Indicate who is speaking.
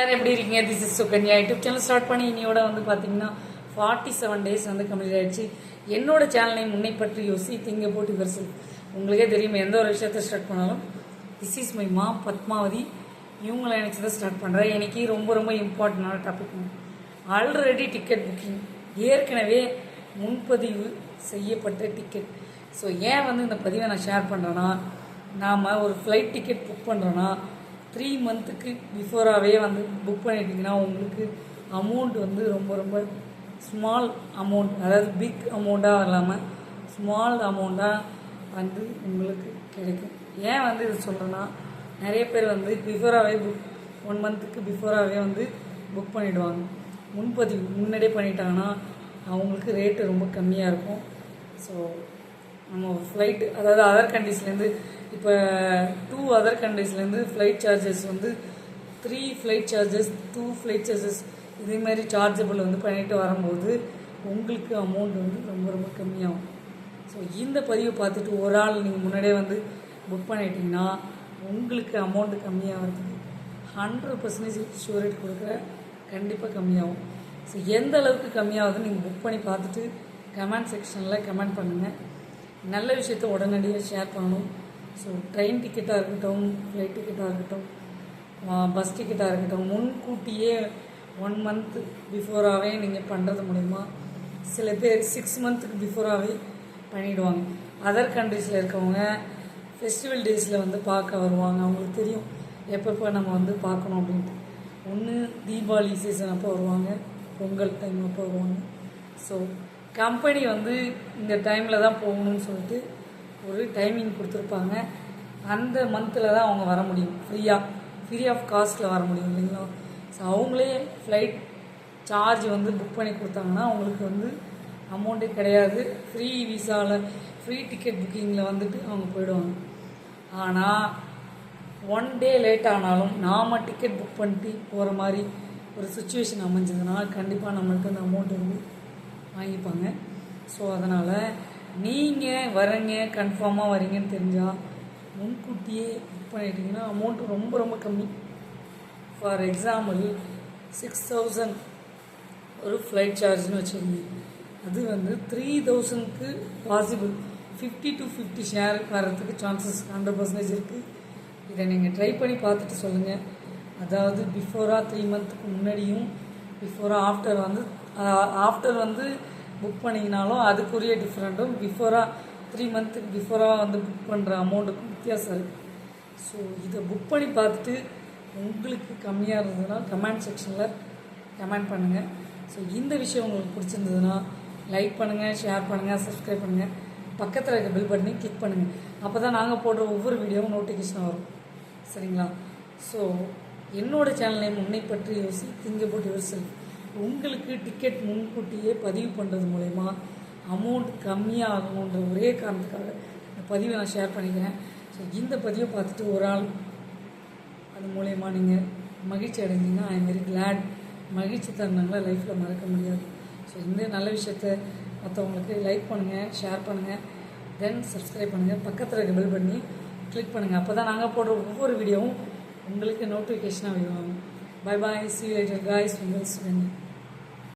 Speaker 1: எல்லாரும் எப்படி இருக்கீங்க? This is Sukanya YouTube channel start பண்ணி இனியோட வந்து பார்த்தீங்கன்னா ஃபார்ட்டி செவன் டேஸ் வந்து கம்ப்ளீட் ஆயிடுச்சு. என்னோட சேனலை முன்னை பற்றி யோசி திங்க போட்டு வருஷம் உங்களுக்கே தெரியும் எந்த ஒரு விஷயத்த ஸ்டார்ட் பண்ணாலும் திஸ் இஸ் மை மா பத்மாவதி. இவங்களை எனக்கு தான் ஸ்டார்ட் பண்ணுறேன் எனக்கு ரொம்ப ரொம்ப இம்பார்ட்டண்டான டாபிக் ஆல்ரெடி டிக்கெட் புக்கிங் ஏற்கனவே முன்பதிவு செய்யப்பட்ட டிக்கெட் ஸோ ஏன் வந்து இந்த பதிவை நான் ஷேர் பண்ணுறேன்னா நாம் ஒரு ஃப்ளைட் டிக்கெட் புக் பண்ணுறோன்னா த்ரீ மந்த்துக்கு பிஃபோராகவே வந்து புக் பண்ணிட்டீங்கன்னா உங்களுக்கு அமௌண்ட் வந்து ரொம்ப ரொம்ப ஸ்மால் அமௌண்ட் அதாவது பிக் அமௌண்ட்டாக இல்லாமல் ஸ்மால் அமௌண்ட்டாக வந்து உங்களுக்கு கிடைக்கும். ஏன் வந்து இது சொல்கிறேன்னா நிறைய பேர் வந்து பிஃபோராகவே புக் ஒன் மந்த்துக்கு பிஃபோராகவே வந்து புக் பண்ணிவிடுவாங்க முன்பதிவு முன்னாடியே பண்ணிட்டாங்கன்னா அவங்களுக்கு ரேட்டு ரொம்ப கம்மியாக இருக்கும். ஸோ நம்ம ஃப்ளைட் அதாவது அதர் கண்ட்ரீஸ்லேருந்து இப்போ டூ அதர் கண்ட்ரீஸ்லேருந்து ஃப்ளைட் சார்ஜஸ் வந்து three flight charges two flight charges இதே மாதிரி சார்ஜபிள் வந்து பண்ணிட்டு வரும்போது உங்களுக்கு அமௌண்ட் வந்து ரொம்ப ரொம்ப கம்மியாகும். ஸோ இந்த பதிவை பார்த்துட்டு ஒரு ஆள் நீங்கள் முன்னாடியே வந்து புக் பண்ணிட்டீங்கன்னா உங்களுக்கு அமௌண்ட் கம்மியாகிறதுக்கு ஹண்ட்ரட் பர்சன்டேஜ் ஷூரிட்டி கொடுக்குற கண்டிப்பாக கம்மியாகும். ஸோ எந்த அளவுக்கு கம்மியாகுதுன்னு நீங்கள் புக் பண்ணி பார்த்துட்டு கமெண்ட் செக்ஷனில் கமெண்ட் பண்ணுங்கள் நல்ல விஷயத்த உடனடியாக ஷேர் பண்ணணும். ஸோ ட்ரெயின் டிக்கெட்டாக இருக்கட்டும் ஃப்ளைட் டிக்கெட்டாக இருக்கட்டும் பஸ் டிக்கெட்டாக இருக்கட்டும் முன்கூட்டியே ஒன் மந்த் பிஃபோராகவே நீங்கள் பண்ணுறது மூலிமா சில பேர் சிக்ஸ் மந்த்துக்கு பிஃபோராகவே பண்ணிவிடுவாங்க அதர் கண்ட்ரீஸில் இருக்கவங்க ஃபெஸ்டிவல் டேஸில் வந்து பார்க்க வருவாங்க. அவங்களுக்கு தெரியும் எப்பப்போ நம்ம வந்து பார்க்கணும் அப்படின்ட்டு. ஒன்று தீபாவளி சீசன் அப்போ வருவாங்க பொங்கல் டைம் அப்போ வருவாங்க. ஸோ கம்பெனி வந்து இந்த டைமில் தான் போகணும்னு சொல்லிட்டு ஒரு டைமிங் கொடுத்துருப்பாங்க. அந்த மந்தில் தான் அவங்க வர முடியும். ஃப்ரீயாக ஃப்ரீ ஆஃப் காஸ்ட்டில் வர முடியும் இல்லைங்களா? ஸோ அவங்களே ஃப்ளைட் சார்ஜ் வந்து புக் பண்ணி கொடுத்தாங்கன்னா அவங்களுக்கு வந்து அமௌண்ட்டே கிடையாது. ஃப்ரீ விசாவில் ஃப்ரீ டிக்கெட் புக்கிங்கில் வந்துட்டு அவங்க போயிடுவாங்க. ஆனால் ஒன் டே லேட் ஆனாலும் நாம் டிக்கெட் புக் பண்ணிட்டு போகிற மாதிரி ஒரு சுச்சுவேஷன் அமைஞ்சதுன்னா கண்டிப்பாக நம்மளுக்கு அந்த அமௌண்ட் வந்து வாங்கிப்பாங்க. ஸோ அதனால் நீங்கள் வரீங்க கன்ஃபார்மாக வரீங்கன்னு தெரிஞ்சால் முன்கூட்டியே புக் பண்ணிட்டீங்கன்னா அமௌண்ட் ரொம்ப ரொம்ப கம்மி. ஃபார் எக்ஸாம்பிள் சிக்ஸ் தௌசண்ட் ஒரு ஃப்ளைட் சார்ஜ்னு வச்சுருந்தேன் அது வந்து த்ரீ தௌசண்ட்க்கு possible fifty to fifty share வர்றதுக்கு சான்சஸ் ஹண்ட்ரட் பர்சன்டேஜ் இருக்குது இதை நீங்கள் ட்ரை பண்ணி பார்த்துட்டு சொல்லுங்கள் அதாவது பிஃபோராக த்ரீ மந்த்துக்கு முன்னாடியும் பிஃபோராக ஆஃப்டர் வந்து ஆஃப்டர் வந்து புக் பண்ணிங்கனாலும் அதுக்குரிய டிஃப்ரெண்ட்டும் பிஃபோராக த்ரீ மந்த்துக்கு பிஃபோராக வந்து புக் பண்ணுற அமௌண்ட்டுக்கும் வித்தியாசம் இருக்குது ஸோ இதை புக் பண்ணி பார்த்துட்டு உங்களுக்கு கம்மியாக இருந்ததுன்னா கமெண்ட் செக்ஷனில் கமெண்ட் பண்ணுங்கள் ஸோ இந்த விஷயம் உங்களுக்கு பிடிச்சிருந்ததுன்னா லைக் பண்ணுங்கள் ஷேர் பண்ணுங்கள் சப்ஸ்கிரைப் பண்ணுங்கள் பக்கத்தில் இருக்க பில் பட்டனை கிளிக் பண்ணுங்கள் அப்போ தான் நாங்கள் போடுற ஒவ்வொரு வீடியோவும் நோட்டிஃபிகேஷன் வரும். சரிங்களா? ஸோ என்னோட சேனலை முன்னை பற்றி யோசி திங்க போட்டு யோசி உங்களுக்கு டிக்கெட் முன்கூட்டியே பதிவு பண்ணுறது மூலயமா அமௌண்ட் கம்மியாகணுன்ற ஒரே காரணத்துக்காக இந்த பதிவை நான் ஷேர் பண்ணிக்கிறேன். ஸோ இந்த பதிவை பார்த்துட்டு ஒரு ஆள் அது மூலயமா நீங்கள் மகிழ்ச்சி அடைஞ்சிங்கன்னா ஐ வெரி கிளாட் மகிழ்ச்சி தருணங்களை லைஃப்பில் மறக்க முடியாது. ஸோ இந்த நல்ல விஷயத்த மற்றவங்களுக்கு லைக் பண்ணுங்கள் ஷேர் பண்ணுங்கள் தென் சப்ஸ்கிரைப் பண்ணுங்கள் பக்கத்தில் இருக்க பெல் பண்ணி கிளிக் பண்ணுங்கள் அப்போ தான் நாங்கள் போடுற ஒவ்வொரு வீடியோவும் உங்களுக்கு நோட்டிஃபிகேஷனாக வருவாங்க bye bye see later guys உங்கள்